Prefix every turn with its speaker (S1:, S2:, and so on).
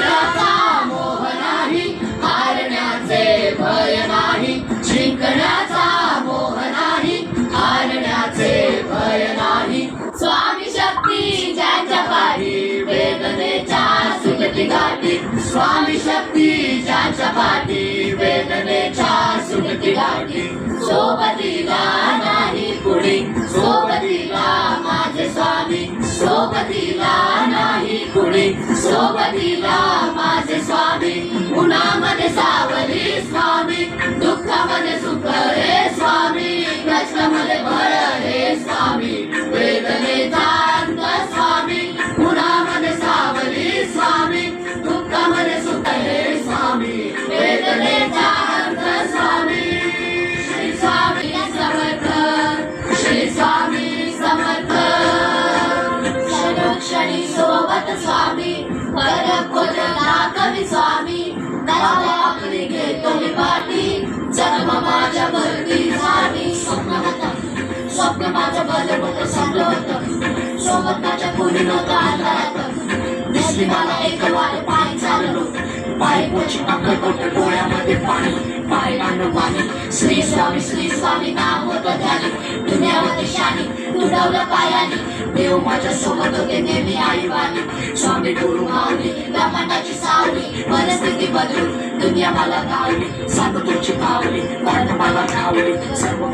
S1: जिंकण्याचा मोह नाही हारण्याचे भय नाही जिंकण्याचा मोह नाही हारण्याचे भय नाही. स्वामी शक्ती ज्यांच्या पाठी वेदनेच्या सुगती गाठी स्वामी शक्ती ज्यांच्या पाठी वेदनेच्या सुगती गाठी सोबतीला नाही कुणी सोबतीला माझे स्वामी सोबतीला कुणी सोबतीला माझे स्वामी उन्हामध्ये सावली स्वामी दुःखामध्ये सुख हे स्वामी कष्टामध्ये भर सोबत स्वामी खरं खोटं दाखवी स्वामी त्याला आपली घेतो मी पाठी जन्म माझ्या भरती स्वामी स्वप्न होतं स्वप्न माझं बदल होतं संपलं होतं सोबत माझ्या कोणी नव्हतं अंधारात दिसली मला एक वाट पाय चाललो पाय पोची अक्कलकोट डोळ्यामध्ये पाणी पाय मांडू पाणी श्री स्वामी श्री स्वामी नाम होतं ध्यानी दुनियामध्ये शानी तुडवलं पायानी देव माझ्या सोबत होते नेहमी आई वाणी. स्वामी गुरु मावली ब्रह्मांडाची सावली. परिस्थिती बदलून दुनिया मला गावली सात तुमची पावली मला मला गावली सर्व